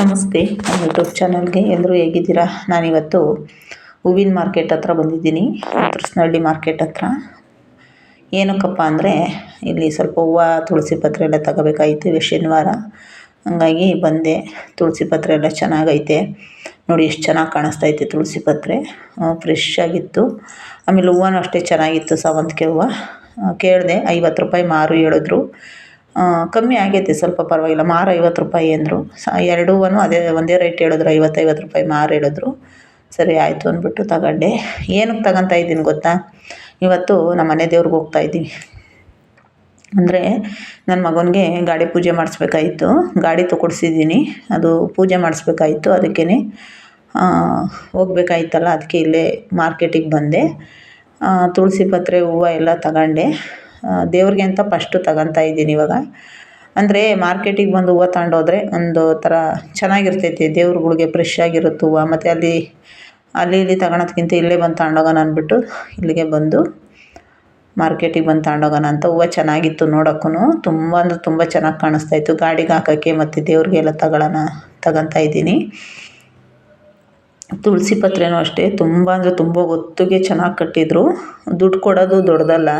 ನಮಸ್ತೆ, ನಮ್ಮ ಯೂಟ್ಯೂಬ್ ಚಾನಲ್ಗೆ ಎಲ್ಲರೂ ಹೇಗಿದ್ದೀರಾ? ನಾನಿವತ್ತು ಹೂವಿನ ಮಾರ್ಕೆಟ್ ಹತ್ರ ಬಂದಿದ್ದೀನಿ, ಕೃಷ್ಣಹಳ್ಳಿ ಮಾರ್ಕೆಟ್ ಹತ್ರ. ಏನಕ್ಕಪ್ಪ ಅಂದರೆ, ಇಲ್ಲಿ ಸ್ವಲ್ಪ ಹೂವು, ತುಳಸಿ ಪತ್ರೆ ಎಲ್ಲ ತಗೋಬೇಕಾಗಿತ್ತು ಶನಿವಾರ. ಹಂಗಾಗಿ ಬಂದೆ, ತುಳಸಿ ಪತ್ರೆ ಎಲ್ಲ ಚೆನ್ನಾಗೈತೆ. ನೋಡಿ ಎಷ್ಟು ಚೆನ್ನಾಗಿ ಕಾಣಿಸ್ತೈತೆ ತುಳಸಿ ಪತ್ರೆ. ಫ್ರೆಶ್ ಆಗಿತ್ತು. ಆಮೇಲೆ ಹೂವನೂ ಅಷ್ಟೇ ಚೆನ್ನಾಗಿತ್ತು, ಸಾವಂತಿಗೆ ಹೂವು. ಕೇಳಿದೆ ಐವತ್ತು ರೂಪಾಯಿ ಮಾರು ಹೇಳಿದ್ರು. ಕಮ್ಮಿ ಆಗೈತೆ, ಸ್ವಲ್ಪ ಪರವಾಗಿಲ್ಲ. ಮಾರು ಐವತ್ತು ರೂಪಾಯಿ ಅಂದರು. ಸ ಎರಡು ಹೂವನು ಅದೇ, ಒಂದೇ ರೇಟ್ ಹೇಳಿದ್ರು ಐವತ್ತು ಐವತ್ತು ರೂಪಾಯಿ ಮಾರು ಹೇಳಿದ್ರು. ಸರಿ, ಆಯಿತು ಅಂದ್ಬಿಟ್ಟು ತಗೊಂಡೆ. ಏನಕ್ಕೆ ತಗೊತಾ ಇದ್ದೀನಿ ಗೊತ್ತಾ? ಇವತ್ತು ನಮ್ಮ ಮನೆ ದೇವ್ರಿಗೆ ಇದ್ದೀನಿ. ಅಂದರೆ ನನ್ನ ಮಗನಿಗೆ ಗಾಡಿ ಪೂಜೆ ಮಾಡಿಸ್ಬೇಕಾಯಿತು. ಗಾಡಿ ತಗೊಡ್ಸಿದ್ದೀನಿ. ಅದು ಪೂಜೆ ಮಾಡಿಸ್ಬೇಕಾಯಿತು. ಅದಕ್ಕೇ ಹೋಗ್ಬೇಕಾಯ್ತಲ್ಲ, ಅದಕ್ಕೆ ಇಲ್ಲೇ ಮಾರ್ಕೆಟಿಗೆ ಬಂದೆ. ತುಳಸಿ ಪತ್ರೆ ಹೂವು ಎಲ್ಲ ತಗೊಂಡೆ. ದೇವ್ರಿಗೆ ಅಂತ ಫಸ್ಟು ತಗೊತಾ ಇದ್ದೀನಿ ಇವಾಗ. ಅಂದರೆ ಮಾರ್ಕೆಟಿಗೆ ಬಂದು ಹೂವು ತಗೊಂಡೋದ್ರೆ ಒಂದು ಥರ ಚೆನ್ನಾಗಿರ್ತೈತೆ, ದೇವ್ರುಗಳಿಗೆ ಫ್ರೆಶ್ ಆಗಿರುತ್ತೆ ಹೂವು. ಮತ್ತು ಅಲ್ಲಿ ಅಲ್ಲಿ ಇಲ್ಲಿ ತಗೊಳೋದ್ಕಿಂತ ಇಲ್ಲೇ ಬಂದು ತಗೊಂಡೋಗೋಣ ಅಂದ್ಬಿಟ್ಟು ಇಲ್ಲಿಗೆ ಬಂದು ಮಾರ್ಕೆಟಿಗೆ ಬಂದು ತಗೊಂಡೋಗೋಣ ಅಂತ ಹೂವು ಚೆನ್ನಾಗಿತ್ತು ನೋಡೋಕ್ಕೂ ತುಂಬ ಅಂದ್ರೆ ತುಂಬ ಚೆನ್ನಾಗಿ ಕಾಣಿಸ್ತಾ ಇತ್ತು. ಗಾಡಿಗೆ ಹಾಕೋಕ್ಕೆ ಮತ್ತು ದೇವ್ರಿಗೆಲ್ಲ ತಗೊಳ್ಳೋಣ ತಗೊತಾ ಇದ್ದೀನಿ. ತುಳಸಿ ಪತ್ರೆನೂ ಅಷ್ಟೇ. ತುಂಬ ಅಂದರೆ ತುಂಬ ಒತ್ತಿಗೆ ಚೆನ್ನಾಗಿ ಕಟ್ಟಿದ್ರು. ದುಡ್ಡು ಕೊಡೋದು ದೊಡ್ಡದಲ್ಲ.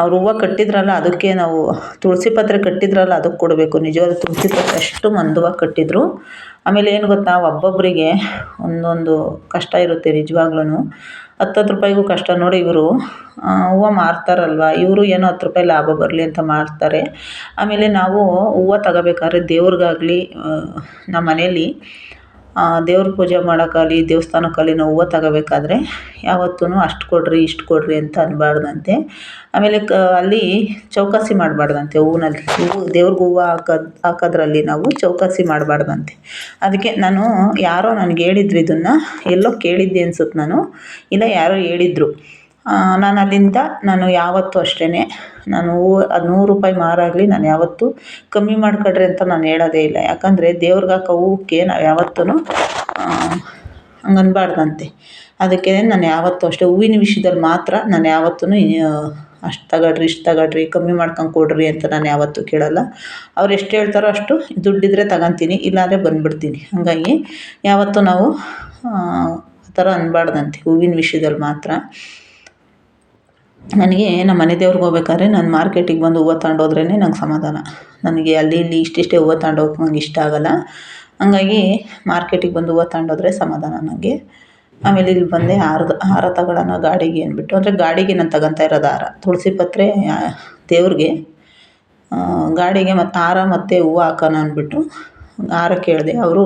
ಅವ್ರು ಹೂವು ಕಟ್ಟಿದ್ರಲ್ಲ, ಅದಕ್ಕೆ ನಾವು ತುಳಸಿ ಪತ್ರೆ ಕಟ್ಟಿದ್ರಲ್ಲ, ಅದಕ್ಕೆ ಕೊಡಬೇಕು. ನಿಜವಾದ ತುಳಸಿ ಪತ್ರೆ ಅಷ್ಟು ಮಂದವಾಗಿ ಕಟ್ಟಿದ್ರು. ಆಮೇಲೆ ಏನು ಗೊತ್ತಾ ಒಬ್ಬೊಬ್ಬರಿಗೆ ಒಂದೊಂದು ಕಷ್ಟ ಇರುತ್ತೆ ನಿಜವಾಗ್ಲೂ ಹತ್ತತ್ತು ರೂಪಾಯಿಗೂ ಕಷ್ಟ. ನೋಡಿ ಇವರು ಹೂವು ಮಾರ್ತಾರಲ್ವ? ಇವರು ಏನೋ ಹತ್ತು ರೂಪಾಯಿ ಲಾಭ ಬರಲಿ ಅಂತ ಮಾರ್ತಾರೆ. ಆಮೇಲೆ ನಾವು ಹೂವು ತಗೋಬೇಕಾದ್ರೆ ದೇವ್ರಿಗಾಗಲಿ ನಮ್ಮ ಮನೇಲಿ ದೇವ್ರ ಪೂಜೆ ಮಾಡೋಕ್ಕಾಗಲಿ ದೇವಸ್ಥಾನಕ್ಕಾಗಲಿ ನಾವು ಹೂವು ತಗೋಬೇಕಾದ್ರೆ ಯಾವತ್ತೂ ಅಷ್ಟು ಕೊಡಿರಿ, ಇಷ್ಟು ಕೊಡ್ರಿ ಅಂತ ಅನ್ನಬಾರ್ದಂತೆ ಆಮೇಲೆ ಕ, ಅಲ್ಲಿ ಚೌಕಾಸಿ ಮಾಡಬಾರ್ದಂತೆ ಹೂವಿನಲ್ಲಿ. ಹೂವು, ದೇವ್ರಿಗೆ ಹೂವು ಹಾಕೋದು, ಹಾಕೋದ್ರಲ್ಲಿ ನಾವು ಚೌಕಾಸಿ ಮಾಡಬಾರ್ದಂತೆ. ಅದಕ್ಕೆ ನಾನು ಯಾರೋ ನನಗೆ ಹೇಳಿದ್ರು ಇದನ್ನು, ಎಲ್ಲೋ ಕೇಳಿದ್ದೆ ಅನ್ಸುತ್ತೆ ನಾನು, ಇಲ್ಲ ಯಾರೋ ಹೇಳಿದ್ರು. ನಾನು ಅಲ್ಲಿಂದ ನಾನು ಯಾವತ್ತೂ ಅಷ್ಟೇ ನಾನು ಅದು ನೂರು ರೂಪಾಯಿ ಮಾರಾಗಲಿ ನಾನು ಯಾವತ್ತೂ ಕಮ್ಮಿ ಮಾಡ್ಕೊಳ್ರಿ ಅಂತ ನಾನು ಹೇಳೋದೇ ಇಲ್ಲ. ಯಾಕಂದರೆ ದೇವ್ರಿಗೆ ಹಾಕೋ ಹೂವಕ್ಕೆ ನಾವು ಯಾವತ್ತೂ ಹಂಗೆ ಅನ್ಬಾರ್ದಂತೆ ಅದಕ್ಕೆ ನಾನು ಯಾವತ್ತೂ ಅಷ್ಟೇ ಹೂವಿನ ವಿಷಯದಲ್ಲಿ ಮಾತ್ರ ನಾನು ಯಾವತ್ತೂ ಅಷ್ಟು ತಗೊಳ್ರಿ, ಇಷ್ಟು ತಗೊಳ್ರಿ, ಕಮ್ಮಿ ಮಾಡ್ಕೊಂಡು ಕೊಡಿರಿ ಅಂತ ನಾನು ಯಾವತ್ತೂ ಕೇಳೋಲ್ಲ. ಅವ್ರು ಎಷ್ಟು ಹೇಳ್ತಾರೋ ಅಷ್ಟು ದುಡ್ಡಿದ್ರೆ ತಗೊತೀನಿ, ಇಲ್ಲಾಂದರೆ ಬಂದ್ಬಿಡ್ತೀನಿ. ಹಾಗಾಗಿ ಯಾವತ್ತೂ ನಾವು ಆ ಥರ ಅನ್ಬಾರ್ದಂತೆ ಹೂವಿನ ವಿಷಯದಲ್ಲಿ ಮಾತ್ರ. ನನಗೆ ನಮ್ಮ ಮನೆ ದೇವ್ರಿಗೆ ಹೋಗ್ಬೇಕಾದ್ರೆ ನಾನು ಮಾರ್ಕೆಟಿಗೆ ಬಂದು ಹೂವು ತಗೊಂಡೋದ್ರೇ ನಂಗೆ ಸಮಾಧಾನ. ನನಗೆ ಅಲ್ಲಿ ಇಲ್ಲಿ ಇಷ್ಟಿಷ್ಟೇ ಹೂವು ತಗೊಂಡೋಗಕ್ಕೆ ನಂಗೆ ಇಷ್ಟ ಆಗೋಲ್ಲ. ಹಂಗಾಗಿ ಮಾರ್ಕೆಟಿಗೆ ಬಂದು ಹೂವು ತಗೊಂಡೋದ್ರೆ ಸಮಾಧಾನ ನನಗೆ. ಆಮೇಲೆ ಇಲ್ಲಿ ಬಂದೆ ಹಾರದ, ಹಾರ ತಗೊಳ್ಳೋಣ ಗಾಡಿಗೆ ಅಂದ್ಬಿಟ್ಟು. ಅಂದರೆ ಗಾಡಿಗೆ ನಾನು ತಗೊತಾ ಇರೋದು ಹಾರ. ತುಳಸಿ ಪತ್ರೆ ದೇವ್ರಿಗೆ. ಗಾಡಿಗೆ ಮತ್ತು ಹಾರ ಮತ್ತು ಹೂವು ಹಾಕೋಣ ಅಂದ್ಬಿಟ್ಟು ಹಾರ ಕೇಳಿದೆ. ಅವರು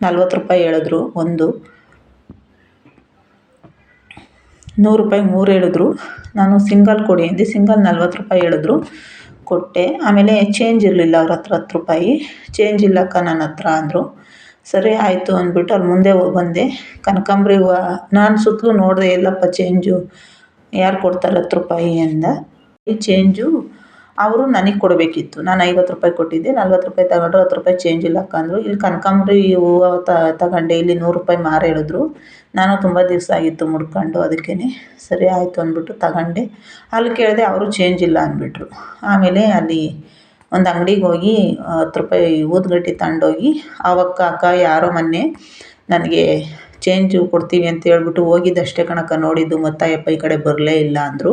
ನಲ್ವತ್ತು ರೂಪಾಯಿ ಹೇಳಿದ್ರು ಒಂದು. ನೂರು ರೂಪಾಯಿ ಮೂರು ಹೇಳಿದ್ರು. ನಾನು ಸಿಂಗಲ್ ಕೊಡಿ ಅಂದೆ. ಸಿಂಗಲ್ ನಲ್ವತ್ತು ರೂಪಾಯಿ ಹೇಳಿದ್ರು. ಕೊಟ್ಟೆ. ಆಮೇಲೆ ಚೇಂಜ್ ಇರಲಿಲ್ಲ ಅವ್ರ ಹತ್ರ ಹತ್ತು ರೂಪಾಯಿ. ಚೇಂಜ್ ಇಲ್ಲಕ್ಕ ನನ್ನ ಹತ್ರ ಅಂದರು. ಸರಿ ಆಯಿತು ಅಂದ್ಬಿಟ್ಟು ಅಲ್ಲಿ ಮುಂದೆ ಬಂದೆ. ಕನಕಾಂಬ್ರಿ ನಾನು ಸುತ್ತಲೂ ನೋಡಿದೆ, ಎಲ್ಲಪ್ಪ ಚೇಂಜು ಯಾರು ಕೊಡ್ತಾರೆ ಹತ್ತು ರೂಪಾಯಿ? ಅಂದ. ಚೇಂಜು ಅವರು ನನಗೆ ಕೊಡಬೇಕಿತ್ತು. ನಾನು ಐವತ್ತು ರೂಪಾಯಿ ಕೊಟ್ಟಿದ್ದೆ. ನಲ್ವತ್ತು ರೂಪಾಯಿ ತಗೊಂಡ್ರು, ಹತ್ತು ರೂಪಾಯಿ ಚೇಂಜ್ ಇಲ್ಲ ಅಂದರು. ಇಲ್ಲಿ ಕನಕಾಂಬ್ರಿ ಹೂವು ತಗೊಂಡೆ. ಇಲ್ಲಿ ನೂರು ರೂಪಾಯಿ ಮಾರು ಹೇಳಿದ್ರು. ನಾನು ತುಂಬ ದಿವಸ ಆಗಿತ್ತು ಮುಡ್ಕೊಂಡು ಅದಕ್ಕೇ ಸರಿ ಆಯಿತು ಅಂದ್ಬಿಟ್ಟು ತಗೊಂಡೆ. ಅಲ್ಲಿ ಕೇಳಿದೆ ಅವರು ಚೇಂಜ್ ಇಲ್ಲ ಅಂದ್ಬಿಟ್ರು. ಆಮೇಲೆ ಅಲ್ಲಿ ಒಂದು ಅಂಗಡಿಗೆ ಹೋಗಿ ಹತ್ತು ರೂಪಾಯಿ ಊದುಗಡ್ಡಿ ತಗೊಂಡೋಗಿ ಅವಕ್ಕ, ಅಕ್ಕ, ಯಾರೋ ಮೊನ್ನೆ ನನಗೆ ಚೇಂಜು ಕೊಡ್ತೀವಿ ಅಂತ ಹೇಳ್ಬಿಟ್ಟು ಹೋಗಿದ್ದಷ್ಟೇ ಕಣಕ್ಕ ನೋಡಿದ್ದು ಮತ್ತು ಅಯ್ಯಪ್ಪ ಈ ಕಡೆ ಬರಲೇ ಇಲ್ಲ ಅಂದರು.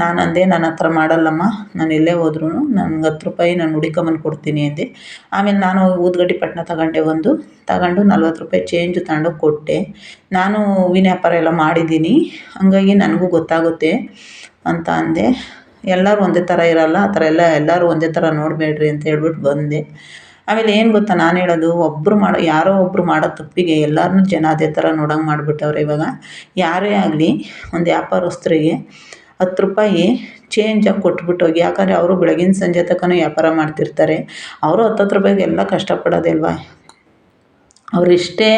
ನಾನು ಅಂದೆ ನನ್ನ ಹತ್ರ ಮಾಡಲ್ಲಮ್ಮ, ನಾನು ಎಲ್ಲೇ ಹೋದ್ರೂ ನನ್ಗೆ ಹತ್ತು ರೂಪಾಯಿ ನಾನು ಹುಡಿಕೊಂಬಂದು ಕೊಡ್ತೀನಿ ಅಂದೆ. ಆಮೇಲೆ ನಾನು ಊದ್ಗಡ್ಡಿ ಪಟ್ಟಣ ತಗೊಂಡೆ ಒಂದು. ತಗೊಂಡು ನಲ್ವತ್ತು ರೂಪಾಯಿ ಚೇಂಜ್ ತಗೊಂಡೋಗಿ ಕೊಟ್ಟೆ. ನಾನು ಹೂವಿನ ವ್ಯಾಪಾರ ಎಲ್ಲ ಮಾಡಿದ್ದೀನಿ. ಹಾಗಾಗಿ ನನಗೂ ಗೊತ್ತಾಗುತ್ತೆ ಅಂತ ಅಂದೆ. ಎಲ್ಲರೂ ಒಂದೇ ಥರ ಇರಲ್ಲ, ಆ ಥರ ಎಲ್ಲ ಎಲ್ಲರೂ ಒಂದೇ ಥರ ನೋಡಬೇಡ್ರಿ ಅಂತ ಹೇಳ್ಬಿಟ್ಟು ಬಂದೆ. ಆಮೇಲೆ ಏನು ಗೊತ್ತಾ ನಾನು ಹೇಳೋದು ಒಬ್ಬರು ಮಾಡೋ, ಯಾರೋ ಒಬ್ಬರು ಮಾಡೋ ತಪ್ಪಿಗೆ ಎಲ್ಲರನ್ನೂ ಜನ ಅದೇ ಥರ ನೋಡೋಂಗೆ ಮಾಡಿಬಿಟ್ಟವ್ರೆ ಇವಾಗ. ಯಾರೇ ಆಗಲಿ, ಒಂದು ವ್ಯಾಪಾರಸ್ಥರಿಗೆ ಹತ್ತು ರೂಪಾಯಿ ಚೇಂಜಾಗಿ ಕೊಟ್ಬಿಟ್ಟು ಹೋಗಿ, ಯಾಕಂದರೆ ಅವರು ಬೆಳಗಿನ ಸಂಜೆ ತನಕನೂ ವ್ಯಾಪಾರ ಮಾಡ್ತಿರ್ತಾರೆ. ಅವರು ಹತ್ತತ್ತು ರೂಪಾಯಿಗೆ ಎಲ್ಲ ಕಷ್ಟಪಡೋದೇ ಅಲ್ವಾ ಅವ್ರು ಎಷ್ಟೇ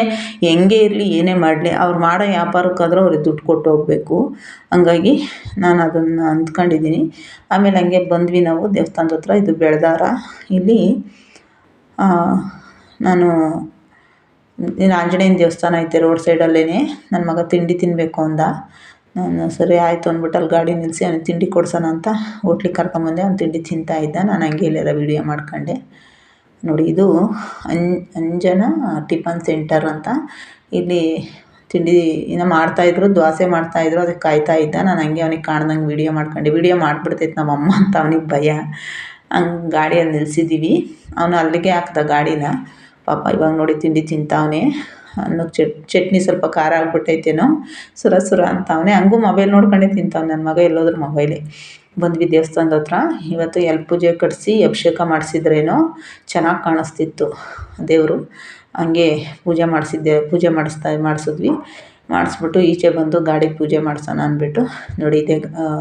ಹೆಂಗೆ ಇರಲಿ, ಏನೇ ಮಾಡಲಿ, ಅವ್ರು ಮಾಡೋ ವ್ಯಾಪಾರಕ್ಕಾದರೂ ಅವ್ರಿಗೆ ದುಡ್ಡು ಕೊಟ್ಟು ಹೋಗಬೇಕು. ಹಂಗಾಗಿ ನಾನು ಅದನ್ನು ಅಂದ್ಕೊಂಡಿದ್ದೀನಿ. ಆಮೇಲೆ ಹಂಗೆ ಬಂದ್ವಿ ನಾವು ದೇವಸ್ಥಾನದ ಹತ್ರ, ಇದು ಬೆಳ್ದಾರ. ಇಲ್ಲಿ ನಾನು ಏನು ಆಂಜನೇಯನ ದೇವಸ್ಥಾನ ಐತೆ ರೋಡ್ ಸೈಡಲ್ಲೇ ನನ್ನ ಮಗ ತಿಂಡಿ ತಿನ್ನಬೇಕು ಅಂದ. ನಾನು ಸರಿ ಆಯಿತು ಅಂದ್ಬಿಟ್ಟು ಅಲ್ಲಿ ಗಾಡಿ ನಿಲ್ಲಿಸಿ ಅವ್ನಿಗೆ ತಿಂಡಿ ಕೊಡ್ಸೋಣ ಅಂತ ಹೋಟ್ಲಿಗೆ ಕರ್ಕೊಂಬಂದೆ. ಅವ್ನು ತಿಂಡಿ ತಿಂತಾ ಇದ್ದ. ನಾನು ಹಂಗೆ ಇಲ್ಲೆಲ್ಲ ವೀಡಿಯೋ ಮಾಡ್ಕೊಂಡೆ. ನೋಡಿ, ಇದು ಅಂ ಅಂಜನಾ ಟಿಫನ್ ಸೆಂಟರ್ ಅಂತ. ಇಲ್ಲಿ ತಿಂಡಿ ಏನೋ ಮಾಡ್ತಾಯಿದ್ರು ದ್ವಾಸೆ ಮಾಡ್ತಾಯಿದ್ರು ಅದಕ್ಕೆ ಕಾಯ್ತಾ ಇದ್ದ. ನಾನು ಹಂಗೆ ಅವ್ನಿಗೆ ಕಾಣ್ದಂಗೆ ವೀಡಿಯೋ ಮಾಡ್ಕೊಂಡೆ. ವೀಡಿಯೋ ಮಾಡಿಬಿಡ್ತೈತೆ ನಮ್ಮಮ್ಮ ಅಂತ, ಅವ್ನಿಗೆ ಭಯ. ಹಂಗೆ ಗಾಡಿಯಲ್ಲಿ ನಿಲ್ಸಿದ್ದೀವಿ ಅವನು ಅಲ್ಲಿಗೆ ಹಾಕ್ದ ಗಾಡಿನ. ಪಾಪ ಇವಾಗ ನೋಡಿ ತಿಂಡಿ ತಿಂತಾವನೆ. ಅನ್ನಕ್ಕೆ ಚಟ್, ಚಟ್ನಿ ಸ್ವಲ್ಪ ಖಾರ ಆಗ್ಬಿಟ್ಟೈತೇನೋ. ಸುರ ಸುರ ಅಂತವನೆ. ಹಂಗೂ ಮೊಬೈಲ್ ನೋಡ್ಕೊಂಡೇ ತಿಂತಾವ್ ನನ್ನ ಮಗ ಎಲ್ಲೋದ್ರ ಮೊಬೈಲೇ. ಬಂದ್ವಿ ದೇವಸ್ಥಾನದ ಹತ್ರ. ಇವತ್ತು ಎಲ್ ಪೂಜೆ ಕಟ್ಟಿಸಿ ಅಭಿಷೇಕ ಮಾಡಿಸಿದ್ರೇನೋ ಚೆನ್ನಾಗಿ ಕಾಣಿಸ್ತಿತ್ತು ದೇವರು. ಹಂಗೆ ಪೂಜೆ ಮಾಡಿಸಿದ್ದೆ, ಪೂಜೆ ಮಾಡಿಸ್ತಾ, ಮಾಡಿಸಿದ್ವಿ. ಮಾಡಿಸ್ಬಿಟ್ಟು ಈಚೆ ಬಂದು ಗಾಡಿಗೆ ಪೂಜೆ ಮಾಡ್ಸೋಣ ಅಂದ್ಬಿಟ್ಟು ನೋಡಿ ಇದೆ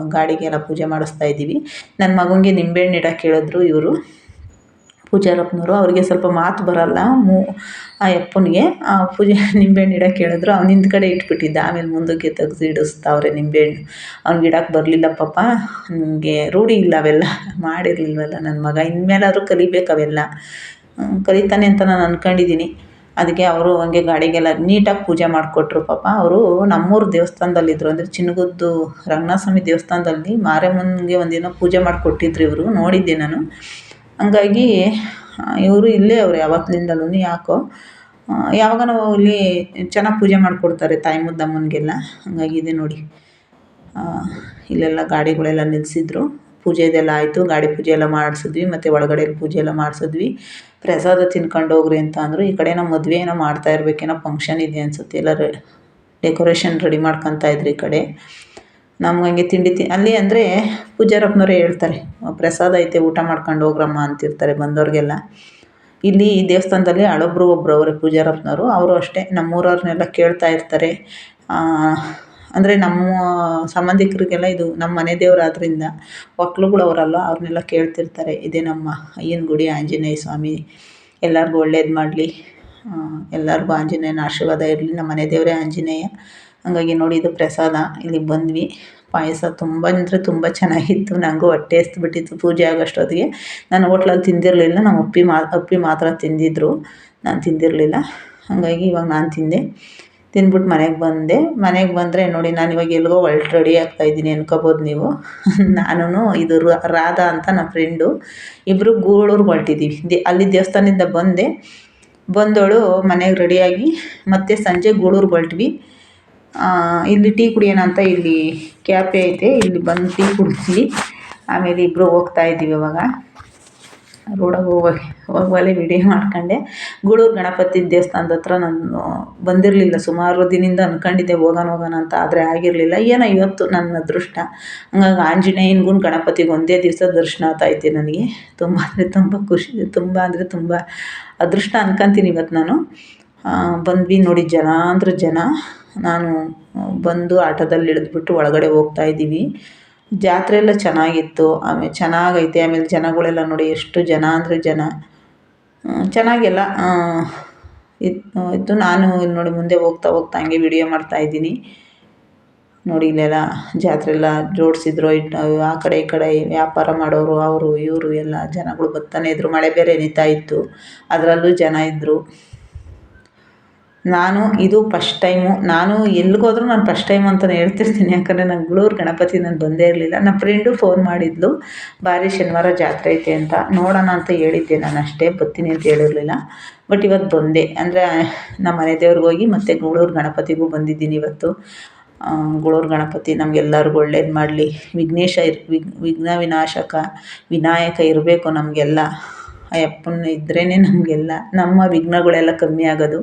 ಗಾಡಿಗೆಲ್ಲ ಪೂಜೆ ಮಾಡಿಸ್ತಾ ಇದ್ದೀವಿ. ನನ್ನ ಮಗನಿಗೆ ನಿಂಬೆಹಣ್ಣು ಇಡೋಕೆ ಹೇಳಿದ್ರು ಇವರು. ಪೂಜಾರಪ್ಪನವರು, ಅವರಿಗೆ ಸ್ವಲ್ಪ ಮಾತು ಬರಲ್ಲ. ಮೂ, ಆ ಅಪ್ಪನಿಗೆ, ಆ, ಪೂಜೆ, ನಿಂಬೆಹಣ್ಣು ಇಡೋಕೆ ಹೇಳಿದ್ರು ಅವ್ನು ಹಿಂದ್ ಕಡೆ ಇಟ್ಬಿಟ್ಟಿದ್ದ. ಆಮೇಲೆ ಮುಂದಕ್ಕೆ ತೆಗ್ದು ಇಡಿಸ್ತಾವ್ರೆ ನಿಂಬೆಹಣ್ಣು. ಅವ್ನಿಗೆ ಇಡೋಕೆ ಬರಲಿಲ್ಲ ಪಾಪ. ನನಗೆ ರೂಢಿ ಇಲ್ಲ ಅವೆಲ್ಲ. ಮಾಡಿರಲಿಲ್ವಲ್ಲ ನನ್ನ ಮಗ. ಇನ್ಮೇಲಾದರೂ ಕಲಿಬೇಕು ಅವೆಲ್ಲ ಕಲಿತಾನೆ ಅಂತ ನಾನು ಅಂದ್ಕೊಂಡಿದ್ದೀನಿ ಅದಕ್ಕೆ ಅವರು ಹಂಗೆ ಗಾಡಿಗೆಲ್ಲ ನೀಟಾಗಿ ಪೂಜೆ ಮಾಡಿಕೊಟ್ರು ಪಾಪ. ಅವರು ನಮ್ಮೂರು ದೇವಸ್ಥಾನದಲ್ಲಿದ್ರು ಅಂದರೆ ಚಿನ್ನಗುದ್ದು ರಂಗನಾಥ ಸ್ವಾಮಿ ದೇವಸ್ಥಾನದಲ್ಲಿ ಮಾರಿಯಮ್ಮನಿಗೆ ಒಂದಿನ ಪೂಜೆ ಮಾಡಿಕೊಟ್ಟಿದ್ರು ಇವರು. ನೋಡಿದ್ದೆ ನಾನು. ಹಂಗಾಗಿ ಇವರು ಇಲ್ಲೇ ಅವ್ರು ಯಾವತ್ತಿನಿಂದಲೂ ಯಾಕೋ ಯಾವಾಗ ನಾವು ಇಲ್ಲಿ ಚೆನ್ನಾಗಿ ಪೂಜೆ ಮಾಡಿಕೊಡ್ತಾರೆ ತಾಯಿ ಮುದ್ದಮ್ಮನಿಗೆಲ್ಲ. ಹಂಗಾಗಿ ಇದೆ ನೋಡಿ. ಇಲ್ಲೆಲ್ಲ ಗಾಡಿಗಳೆಲ್ಲ ನಿಲ್ಲಿಸಿದ್ರು ಪೂಜೆದೆಲ್ಲ ಆಯಿತು. ಗಾಡಿ ಪೂಜೆ ಎಲ್ಲ ಮಾಡಿಸಿದ್ವಿ. ಮತ್ತು ಒಳಗಡೆ ಪೂಜೆ ಎಲ್ಲ ಮಾಡಿಸಿದ್ವಿ. ಪ್ರಸಾದ ತಿನ್ಕೊಂಡು ಹೋಗ್ರಿ ಅಂತ ಅಂದರು, ಈ ಕಡೆ ನಮ್ಮ ಮದುವೆ ಏನೋ ಮಾಡ್ತಾ ಇರಬೇಕೇನೋ ಫಂಕ್ಷನ್ ಇದೆ ಅನ್ಸುತ್ತೆ, ಎಲ್ಲ ಡೆಕೋರೇಷನ್ ರೆಡಿ ಮಾಡ್ಕೊತಾ ಇದ್ರು ಈ ಕಡೆ. ನಮ್ಗೆ ಹಂಗೆ ತಿಂಡಿ ತಿ, ಅಲ್ಲಿ ಅಂದರೆ ಪೂಜಾರಪ್ಪನವರೇ ಹೇಳ್ತಾರೆ ಪ್ರಸಾದ ಐತೆ, ಊಟ ಮಾಡ್ಕೊಂಡು ಹೋಗ್ರಮ್ಮ ಅಂತಿರ್ತಾರೆ ಬಂದವ್ರಿಗೆಲ್ಲ. ಇಲ್ಲಿ ಈ ದೇವಸ್ಥಾನದಲ್ಲಿ ಹಳಬ್ರು ಒಬ್ಬರು ಅವರೇ ಪೂಜಾರಪ್ಪನವರು, ಅವರು ಅಷ್ಟೇ, ನಮ್ಮೂರವ್ರನ್ನೆಲ್ಲ ಕೇಳ್ತಾ ಇರ್ತಾರೆ. ಅಂದರೆ ನಮ್ಮ ಸಂಬಂಧಿಕರಿಗೆಲ್ಲ ಇದು ನಮ್ಮ ಮನೆ ದೇವರಾದ್ರಿಂದ ಒಕ್ಲುಗಳು ಅವರಲ್ಲ, ಅವ್ರನ್ನೆಲ್ಲ ಕೇಳ್ತಿರ್ತಾರೆ, ಇದೇ ನಮ್ಮ ಅಯ್ಯನ ಗುಡಿ, ಆಂಜನೇಯ ಸ್ವಾಮಿ, ಎಲ್ಲರಿಗೂ ಒಳ್ಳೇದು ಮಾಡಲಿ. ಎಲ್ಲರಿಗೂ ಆಂಜನೇಯನ ಆಶೀರ್ವಾದ ಇರಲಿ, ನಮ್ಮ ಮನೆ ದೇವರೇ ಆಂಜನೇಯ. ಹಂಗಾಗಿ ನೋಡಿ, ಇದು ಪ್ರಸಾದ. ಇಲ್ಲಿಗೆ ಬಂದ್ವಿ. ಪಾಯಸ ತುಂಬ, ಅಂದರೆ ತುಂಬ ಚೆನ್ನಾಗಿತ್ತು. ನನಗೂ ಹೊಟ್ಟೆ ಬಿಟ್ಟಿತ್ತು ಪೂಜೆ ಆಗೋಷ್ಟೊತ್ತಿಗೆ. ನಾನು ಹೋಟ್ಲಲ್ಲಿ ತಿಂದಿರಲಿಲ್ಲ. ನಮ್ಮ ಅಪ್ಪಿ ಮಾ, ಅಪ್ಪಿ ಮಾತ್ರ ತಿಂದಿದ್ದರು ನಾನು ತಿಂದಿರಲಿಲ್ಲ. ಹಾಗಾಗಿ ಇವಾಗ ನಾನು ತಿಂದೆ. ತಿಂದ್ಬಿಟ್ಟು ಮನೆಗೆ ಬಂದೆ. ಮನೆಗೆ ಬಂದರೆ ನೋಡಿ ನಾನು ಇವಾಗ ಎಲ್ಲಿಗೋ ಹೊರ್ಟು ರೆಡಿ ಆಗ್ತಾಯಿದ್ದೀನಿ ಅನ್ಕೋಬೋದು ನೀವು. ನಾನು ಇದು ರಾಧಾ ಅಂತ ನಮ್ಮ ಫ್ರೆಂಡು ಇಬ್ಬರು ಗೂಳೂರ್ಗೆ ಹೊರ್ಟಿದ್ದೀವಿ ದಿ, ಅಲ್ಲಿ ದೇವಸ್ಥಾನದಿಂದ ಬಂದೆ. ಬಂದವಳು ಮನೆಗೆ ರೆಡಿಯಾಗಿ ಮತ್ತೆ ಸಂಜೆ ಗೂಳೂರ್ಗೆ ಹೊರ್ಟ್ವಿ. ಇಲ್ಲಿ ಟೀ ಕುಡಿಯೋಣ ಅಂತ ಇಲ್ಲಿ ಕ್ಯಾಪೆ ಐತೆ. ಇಲ್ಲಿ ಬಂದು ಟೀ ಕುಡಿದ್ವಿ. ಆಮೇಲೆ ಇಬ್ಬರು ಹೋಗ್ತಾ ಇದ್ದೀವಿ ಇವಾಗ. ರೋಡಾಗ ಹೋಗುವಾಗ ಹೋಗುವಲ್ಲೇ ವಿಡಿಯೋ ಮಾಡ್ಕೊಂಡೆ. ಗೂಳೂರು ಗಣಪತಿ ದೇವಸ್ಥಾನದ ಹತ್ರ ನಾನು ಬಂದಿರಲಿಲ್ಲ. ಸುಮಾರು ದಿನದಿಂದ ಅಂದ್ಕೊಂಡಿದ್ದೆ ಹೋಗೋಣ ಹೋಗೋಣ ಅಂತ. ಆದರೆ ಆಗಿರಲಿಲ್ಲ. ಏನೋ ಇವತ್ತು ನನ್ನ ಅದೃಷ್ಟ. ಹಂಗಾಗಿ ಆಂಜನೇಯನ್ಗೂ ಗಣಪತಿಗೆ ಒಂದೇ ದಿವಸ ದರ್ಶನ ಆಗ್ತೈತೆ ನನಗೆ. ತುಂಬ ಅಂದರೆ ತುಂಬ ಖುಷಿ, ತುಂಬ ಅಂದರೆ ತುಂಬ ಅದೃಷ್ಟ ಅನ್ಕೊತೀನಿ ಇವತ್ತು ನಾನು. ಬಂದ್ವಿ ನೋಡಿ ಜನ ಅಂದ್ರೆ ಜನ. ನಾನು ಬಂದು ಆಟೋದಲ್ಲಿ ಇಳಿದ್ಬಿಟ್ಟು ಒಳಗಡೆ ಹೋಗ್ತಾ ಇದ್ದೀವಿ. ಜಾತ್ರೆ ಎಲ್ಲ ಚೆನ್ನಾಗಿತ್ತು ಆಮೇಲೆ ಚೆನ್ನಾಗೈತೆ, ಆಮೇಲೆ ಜನಗಳೆಲ್ಲ ನೋಡಿ ಎಷ್ಟು ಜನ ಅಂದರೆ ಜನ. ಚೆನ್ನಾಗೆಲ್ಲ ಇತ್ತು ಇತ್ತು ನಾನು ನೋಡಿ ಮುಂದೆ ಹೋಗ್ತಾ ಹೋಗ್ತಾ ಹಂಗೆ ವಿಡಿಯೋ ಮಾಡ್ತಾಯಿದ್ದೀನಿ ನೋಡಿ ಇಲ್ಲೆಲ್ಲ ಜಾತ್ರೆ ಎಲ್ಲ ಜೋಡಿಸಿದ್ರು ಇಟ್ಟು ಆ ಕಡೆ ಈ ಕಡೆ ವ್ಯಾಪಾರ ಮಾಡೋರು, ಅವರು, ಇವರು ಎಲ್ಲ ಜನಗಳು ಬರ್ತಾನೆ ಇದ್ದರು ಮಳೆ ಬೇರೆ ನಿಂತಾಯಿತ್ತು ಅದರಲ್ಲೂ ಜನ ಇದ್ದರು ನಾನು ಇದು ಫಸ್ಟ್ ಟೈಮು ನಾನು ಎಲ್ಲಿಗೋದ್ರು ನಾನು ಫಸ್ಟ್ ಟೈಮ್ ಅಂತಲೇ ಹೇಳ್ತಿರ್ತೀನಿ. ಯಾಕಂದರೆ ನಾನು ಗುಳೂರು ಗಣಪತಿ ನಾನು ಬಂದೇ ಇರಲಿಲ್ಲ. ನನ್ನ ಫ್ರೆಂಡು ಫೋನ್ ಮಾಡಿದ್ಲು ಭಾರಿ ಶನಿವಾರ ಜಾತ್ರೆ ಐತೆ ಅಂತ. ನೋಡೋಣ ಅಂತ ಹೇಳಿದ್ದೆ ನಾನು ಅಷ್ಟೇ, ಬರ್ತೀನಿ ಅಂತ ಹೇಳಿರಲಿಲ್ಲ. ಬಟ್ ಇವತ್ತು ಬಂದೆ. ಅಂದರೆ, ನಮ್ಮ ಮನೆ ದೇವ್ರಿಗೆ ಹೋಗಿ ಮತ್ತು ಗುಳೂರು ಗಣಪತಿಗೂ ಬಂದಿದ್ದೀನಿ ಇವತ್ತು. ಗುಳೂರು ಗಣಪತಿ ನಮಗೆಲ್ಲರಿಗೂ ಒಳ್ಳೇದು ಮಾಡಲಿ. ವಿಘ್ನೇಶ ಇರ್ ವಿಘ್ನ ವಿನಾಶಕ, ವಿನಾಯಕ ಇರಬೇಕು ನಮಗೆಲ್ಲ. ಆ ಇದ್ರೇನೆ ಇದ್ರೇ ನಮಗೆಲ್ಲ, ನಮ್ಮ ವಿಘ್ನಗಳೆಲ್ಲ ಕಮ್ಮಿ ಆಗೋದು.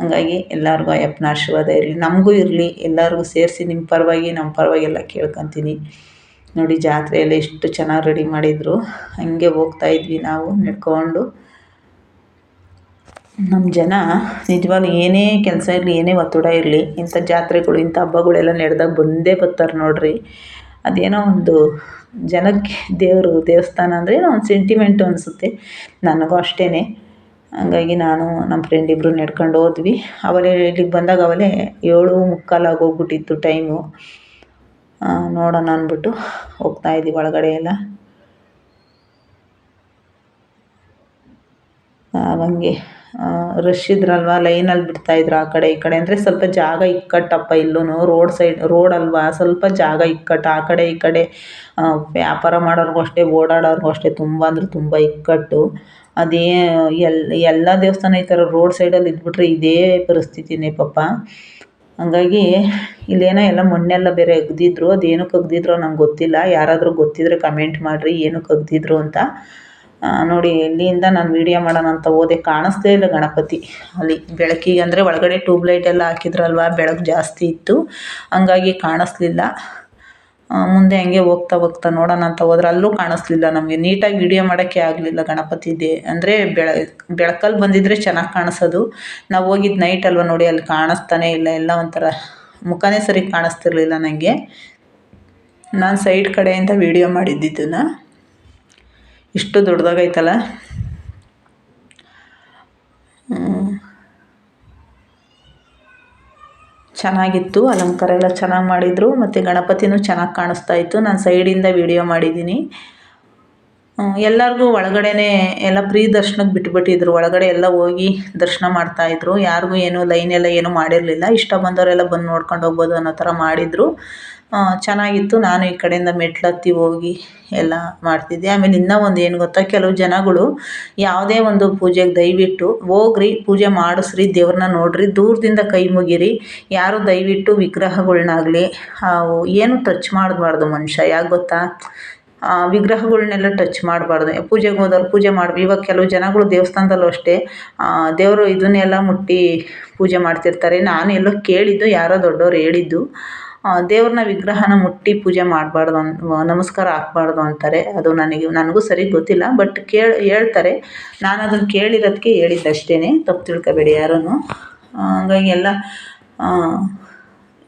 ಹಂಗಾಗಿ ಎಲ್ಲರಿಗೂ ಅಯ್ಯಪ್ಪನ ಆಶೀರ್ವಾದ ಇರಲಿ. ನಮಗೂ ಇರಲಿ, ಎಲ್ಲರಿಗೂ ಸೇರಿಸಿ ನಿಮ್ಮ ಪರವಾಗಿ ನಮ್ಮ ಪರವಾಗಿ ಎಲ್ಲ ಕೇಳ್ಕೊತೀನಿ. ನೋಡಿ, ಜಾತ್ರೆಯಲ್ಲಿ ಎಷ್ಟು ಚೆನ್ನಾಗಿ ರೆಡಿ ಮಾಡಿದರು. ಹಂಗೆ ಹೋಗ್ತಾಯಿದ್ವಿ ನಾವು, ನಡ್ಕೊಂಡು. ನಮ್ಮ ಜನ ನಿಜವಾಗ್ಲೂ ಏನೇ ಕೆಲಸ ಇರಲಿ, ಏನೇ ಒತ್ತಡ ಇರಲಿ, ಇಂಥ ಜಾತ್ರೆಗಳು, ಇಂಥ ಹಬ್ಬಗಳೆಲ್ಲ ನಡೆದಾಗ ಬಂದೇ ಬರ್ತಾರೆ ನೋಡಿರಿ. ಅದೇನೋ ಒಂದು ಜನಕ್ಕೆ ದೇವರು ದೇವಸ್ಥಾನ ಅಂದರೆ ಒಂದು ಸೆಂಟಿಮೆಂಟ್ ಅನಿಸುತ್ತೆ. ನನಗೂ ಅಷ್ಟೇ ಹಂಗಾಗಿ ನಾನು ನಮ್ಮ ಫ್ರೆಂಡ್ ಇಬ್ಬರು ನಡ್ಕೊಂಡು ಹೋದ್ವಿ. ಅವಲೇ ಇಲ್ಲಿಗೆ ಬಂದಾಗ ಅವಲೇ ಏಳು ಮುಕ್ಕಾಲು ಆಗೋಗ್ಬಿಟ್ಟಿತ್ತು ಟೈಮು ನೋಡೋಣ ಅಂದ್ಬಿಟ್ಟು ಹೋಗ್ತಾಯಿದ್ದೀವಿ ಒಳಗಡೆ ಎಲ್ಲ. ಹಂಗೆ. ರಶ್ ಇದ್ರಲ್ವ ಲೈನಲ್ಲಿ ಬಿಡ್ತಾಯಿದ್ರು ಆ ಕಡೆ ಈ ಕಡೆ. ಅಂದರೆ ಸ್ವಲ್ಪ ಜಾಗ ಇಕ್ಕಟ್ಟಪ್ಪ ಇಲ್ಲೂ ರೋಡ್ ಸೈಡ್ ರೋಡ್ ಅಲ್ವಾ? ಸ್ವಲ್ಪ ಜಾಗ ಇಕ್ಕಟ್ಟು ಆ ಕಡೆ ಈ ಕಡೆ. ವ್ಯಾಪಾರ ಮಾಡೋರ್ಗು ಅಷ್ಟೇ, ಓಡಾಡೋರ್ಗು ಅಷ್ಟೇ ತುಂಬ ಅಂದ್ರೆ ತುಂಬ ಇಕ್ಕಟ್ಟು. ಅದೇ ಎಲ್ಲ ಎಲ್ಲ ದೇವಸ್ಥಾನ ಈ ಥರ ರೋಡ್ ಸೈಡಲ್ಲಿ ಇದ್ಬಿಟ್ರೆ ಇದೇ ಪರಿಸ್ಥಿತಿನೇ ಪಾಪ. ಹಂಗಾಗಿ ಇಲ್ಲೇನೋ ಎಲ್ಲ ಮಣ್ಣೆಲ್ಲ ಬೇರೆ ಅಗ್ದಿದ್ರು ಅದೇನಕ್ಕೆ ಅಗ್ದಿದ್ರು ನಂಗೆ ಗೊತ್ತಿಲ್ಲ. ಯಾರಾದರೂ ಗೊತ್ತಿದ್ರೆ ಕಮೆಂಟ್ ಮಾಡಿರಿ ಏನಕ್ಕೆ ಅಗ್ದಿದ್ರು ಅಂತ. ನೋಡಿ ಎಲ್ಲಿಂದ ನಾನು ವೀಡಿಯೋ ಮಾಡೋಣ ಅಂತ ಹೋದೆ. ಕಾಣಿಸ್ತೇ ಇಲ್ಲ ಗಣಪತಿ. ಅಲ್ಲಿ ಬೆಳಕಿಗೆ ಅಂದರೆ ಒಳಗಡೆ ಟ್ಯೂಬ್ ಲೈಟ್ ಎಲ್ಲ ಹಾಕಿದ್ರಲ್ವ? ಬೆಳಕು ಜಾಸ್ತಿ ಇತ್ತು. ಹಂಗಾಗಿ ಕಾಣಿಸ್ಲಿಲ್ಲ. ಮುಂದೆ ಹಂಗೆ ಹೋಗ್ತಾ ಹೋಗ್ತಾ ನೋಡೋಣ ಅಂತ ಹೋದ್ರೆ ಅಲ್ಲೂ ಕಾಣಿಸ್ಲಿಲ್ಲ ನಮಗೆ. ನೀಟಾಗಿ ವಿಡಿಯೋ ಮಾಡೋಕ್ಕೆ ಆಗಲಿಲ್ಲ ಗಣಪತಿದೆ ಅಂದರೆ ಬೆಳ, ಬೆಳಕಲ್ಲಿ ಬಂದಿದ್ದರೆ ಚೆನ್ನಾಗಿ ಕಾಣಿಸೋದು. ನಾವು ಹೋಗಿದ್ದು ನೈಟ್ ಅಲ್ವ ನೋಡಿ, ಅಲ್ಲಿ ಕಾಣಿಸ್ತಾನೆ ಇಲ್ಲ, ಎಲ್ಲ ಒಂಥರ ಮುಖನೇ ಸರಿ ಕಾಣಿಸ್ತಿರ್ಲಿಲ್ಲ ನನಗೆ ನಾನು ಸೈಡ್ ಕಡೆಯಿಂದ ವಿಡಿಯೋ ಮಾಡಿದ್ದಿದ್ದನ್ನು. ಇಷ್ಟು ದೊಡ್ಡದಾಗೈತಲ್ಲ? ಚೆನ್ನಾಗಿತ್ತು ಅಲಂಕಾರ ಎಲ್ಲ ಚೆನ್ನಾಗಿ ಮಾಡಿದರು, ಮತ್ತು ಗಣಪತಿನೂ ಚೆನ್ನಾಗಿ ಕಾಣಿಸ್ತಾ ಇತ್ತು. ನಾನು ಸೈಡಿಂದ ವೀಡಿಯೋ ಮಾಡಿದ್ದೀನಿ ಎಲ್ಲರಿಗೂ ಒಳಗಡೆನೇ ಎಲ್ಲ ಫ್ರೀ ದರ್ಶನಕ್ಕೆ ಬಿಟ್ಬಿಟ್ಟಿದ್ರು. ಒಳಗಡೆ ಎಲ್ಲ ಹೋಗಿ ದರ್ಶನ ಮಾಡ್ತಾಯಿದ್ರು ಯಾರಿಗೂ ಏನೂ ಲೈನ್ ಎಲ್ಲ ಏನೂ ಮಾಡಿರಲಿಲ್ಲ. ಇಷ್ಟ ಬಂದವರೆಲ್ಲ ಬಂದು ನೋಡ್ಕೊಂಡು ಹೋಗ್ಬೋದು ಅನ್ನೋ ಥರ ಮಾಡಿದರು. ಚೆನ್ನಾಗಿತ್ತು. ನಾನು ಈ ಕಡೆಯಿಂದ ಮೆಟ್ಲತ್ತಿ ಹೋಗಿ ಎಲ್ಲ ಮಾಡ್ತಿದ್ದೆ. ಆಮೇಲೆ ಇನ್ನೂ ಒಂದು ಏನು ಗೊತ್ತಾ? ಕೆಲವು ಜನಗಳು ಯಾವುದೇ ಒಂದು ಪೂಜೆಗೆ ದಯವಿಟ್ಟು ಹೋಗ್ರಿ, ಪೂಜೆ ಮಾಡಿಸ್ರಿ, ದೇವ್ರನ್ನ ನೋಡ್ರಿ, ದೂರದಿಂದ ಕೈ ಮುಗಿರಿ. ಯಾರು ದಯವಿಟ್ಟು ವಿಗ್ರಹಗಳ್ನಾಗಲಿ ಏನು ಟಚ್ ಮಾಡಬಾರ್ದು ಮನುಷ್ಯ. ಯಾಕೆ ಗೊತ್ತಾ? ವಿಗ್ರಹಗಳ್ನೆಲ್ಲ ಟಚ್ ಮಾಡಬಾರ್ದು. ಪೂಜೆಗೆ ಹೋದವ್ರು ಪೂಜೆ ಮಾಡಿ ಇವಾಗ ಕೆಲವು ಜನಗಳು ದೇವಸ್ಥಾನದಲ್ಲೂ ಅಷ್ಟೇ ದೇವರು ಇದನ್ನೆಲ್ಲ ಮುಟ್ಟಿ ಪೂಜೆ ಮಾಡ್ತಿರ್ತಾರೆ. ನಾನು ಎಲ್ಲೋ ಕೇಳಿದ್ದು, ಯಾರೋ ದೊಡ್ಡವರು ಹೇಳಿದ್ದು ದೇವ್ರನ್ನ ವಿಗ್ರಹನ ಮುಟ್ಟಿ ಪೂಜೆ ಮಾಡಬಾರ್ದು ಅನ್ ನಮಸ್ಕಾರ ಹಾಕ್ಬಾರ್ದು ಅಂತಾರೆ. ಅದು ನನಗೆ, ನನಗೂ ಸರಿ ಗೊತ್ತಿಲ್ಲ ಬಟ್ ಕೇಳಿ, ಹೇಳ್ತಾರೆ. ನಾನು ಅದನ್ನು ಕೇಳಿರೋದಕ್ಕೆ ಹೇಳಿದ್ದು ಅಷ್ಟೇ ತಪ್ಪು ತಿಳ್ಕೊಬೇಡಿ ಯಾರೂ ಹಂಗಾಗಿ ಎಲ್ಲ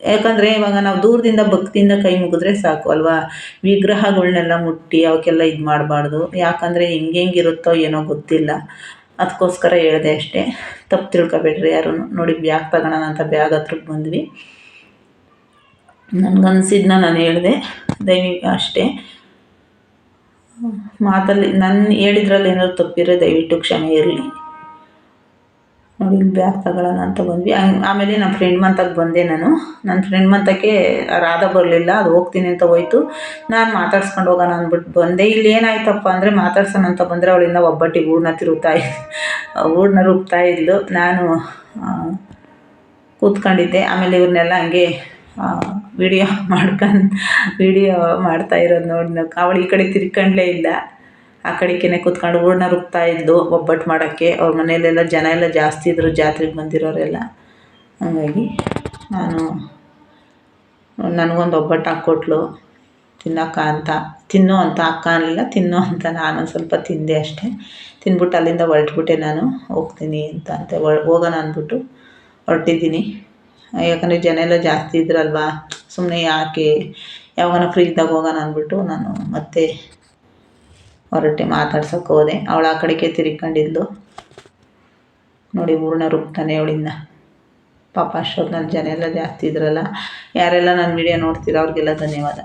ಯಾಕಂದರೆ ಇವಾಗ ನಾವು ದೂರದಿಂದ ಭಕ್ತಿಯಿಂದ ಕೈ ಮುಗಿದ್ರೆ ಸಾಕು ಅಲ್ವಾ? ವಿಗ್ರಹಗಳನ್ನೆಲ್ಲ ಮುಟ್ಟಿ ಅವಕ್ಕೆಲ್ಲ ಇದು ಮಾಡಬಾರ್ದು. ಯಾಕಂದರೆ ಹೆಂಗೆ ಹೆಂಗಿರುತ್ತೋ ಏನೋ ಗೊತ್ತಿಲ್ಲ. ಅದಕ್ಕೋಸ್ಕರ ಹೇಳಿದೆ ಅಷ್ಟೇ. ತಪ್ಪು ತಿಳ್ಕೊಬೇಡ್ರಿ ಯಾರೂ ನೋಡಿ, ಬ್ಯಾಗ್ ತಗೋಣ ಅಂತ ಬ್ಯಾಗ್ ಹತ್ರಕ್ಕೆ ಬಂದ್ವಿ. ನನಗನ್ಸಿದ್ನ ನಾನು ಹೇಳಿದೆ. ದಯವಿ ಅಷ್ಟೇ. ಮಾತಲ್ಲಿ ನನ್ನ ಹೇಳಿದ್ರಲ್ಲಿ ಏನಾದ್ರು ತಪ್ಪಿದ್ರೆ ದಯವಿಟ್ಟು ಕ್ಷಮೆ ಇರಲಿ. ನೋಡಿ ಇಲ್ಲಿ ಬ್ಯಾಗ್ ತಗೊಳ್ಳೋಣ ಅಂತ ಬಂದ್ವಿ. ಆಮೇಲೆ ನಮ್ಮ ಫ್ರೆಂಡ್ ಮಂತಕ್ಕೆ ಬಂದೆ ನಾನು. ನನ್ನ ಫ್ರೆಂಡ್ ಮಂತಕ್ಕೆ ರಾಧ ಬರಲಿಲ್ಲ, ಅದು ಹೋಗ್ತೀನಿ ಅಂತ ಹೋಯ್ತು. ನಾನು ಮಾತಾಡ್ಸ್ಕೊಂಡು ಹೋಗೋಣ ಅಂದ್ಬಿಟ್ಟು ಬಂದೆ. ಇಲ್ಲಿ ಏನಾಯ್ತಪ್ಪ ಅಂದರೆ ಮಾತಾಡ್ಸೋಣ ಅಂತ ಬಂದರೆ ಅವಳಿಂದ ಒಬ್ಬಟ್ಟಿಗೆ ಊರ್ನ ತಿರುಗ್ತಾ ಊರ್ನ ರುಬ್ತಾ ಇದ್ಲು. ನಾನು ಕೂತ್ಕೊಂಡಿದ್ದೆ. ಆಮೇಲೆ ಇವ್ರನ್ನೆಲ್ಲ ಹಂಗೆ ವಿಡಿಯೋ ಮಾಡ್ಕೊಂಡು ವಿಡಿಯೋ ಮಾಡ್ತಾ ಇರೋದು ನೋಡಿ ಅವಳು ಈ ಕಡೆ ತಿರ್ಕೊಂಡ್ಲೇ ಇಲ್ಲ. ಆ ಕಡೆಗೇ ಕೂತ್ಕೊಂಡು ಹೂರ್ಣ ರುಬ್ತಾ ಇದ್ಲು ಒಬ್ಬಟ್ಟು ಮಾಡೋಕ್ಕೆ. ಅವ್ರ ಮನೆಯಲ್ಲೆಲ್ಲ ಜನ ಎಲ್ಲ ಜಾಸ್ತಿ ಇದ್ದರು ಜಾತ್ರೆಗೆ ಬಂದಿರೋರೆಲ್ಲ. ಹಾಗಾಗಿ ನಾನು ನನಗೊಂದು ಒಬ್ಬಟ್ಟು ಹಾಕ್ಕೊಟ್ಲು. ತಿನ್ನಕ್ಕ ಅಂತ. ತಿನ್ನು ಅಂತ, ಅಕ್ಕ ಅನ್ನಲಿಲ್ಲ ತಿನ್ನು ಅಂತ ನಾನು ಸ್ವಲ್ಪ ತಿಂದೆ ಅಷ್ಟೇ. ತಿಂದ್ಬಿಟ್ಟು ಅಲ್ಲಿಂದ ಹೊರಟ್ಬಿಟ್ಟೆ ನಾನು. ಹೋಗ್ತೀನಿ ಅಂತ ಅಂತ. ಹೋಗೋಣ ಅಂದ್ಬಿಟ್ಟು ಹೊರಟಿದ್ದೀನಿ. ಯಾಕಂದರೆ ಜನ ಎಲ್ಲ ಜಾಸ್ತಿ ಇದ್ರಲ್ವಾ ಸುಮ್ಮನೆ ಯಾಕೆ ಯಾವಾಗ ಫ್ರೀ ಇದ್ದಾಗ ಹೋಗೋಣ ಅಂದ್ಬಿಟ್ಟು ನಾನು ಮತ್ತೆ ಹೊರಟೆ ಮಾತಾಡ್ಸೋಕೆ ಹೋದೆ. ಅವಳು ಆ ಕಡೆಗೆ ತಿರ್ಕೊಂಡಿದ್ಲು ನೋಡಿ ಹೂರ್ಣ ರುಬ್ತಾನೆ ಅವಳಿಂದ. ಪಾಪ ಅಷ್ಟೊತ್ತಿನಲ್ಲಿ ಜನ ಎಲ್ಲ ಜಾಸ್ತಿ ಇದ್ರಲ್ಲ. ಯಾರೆಲ್ಲ ನನ್ನ ವಿಡಿಯೋ ನೋಡ್ತೀರೋ ಅವ್ರಿಗೆಲ್ಲ ಧನ್ಯವಾದ.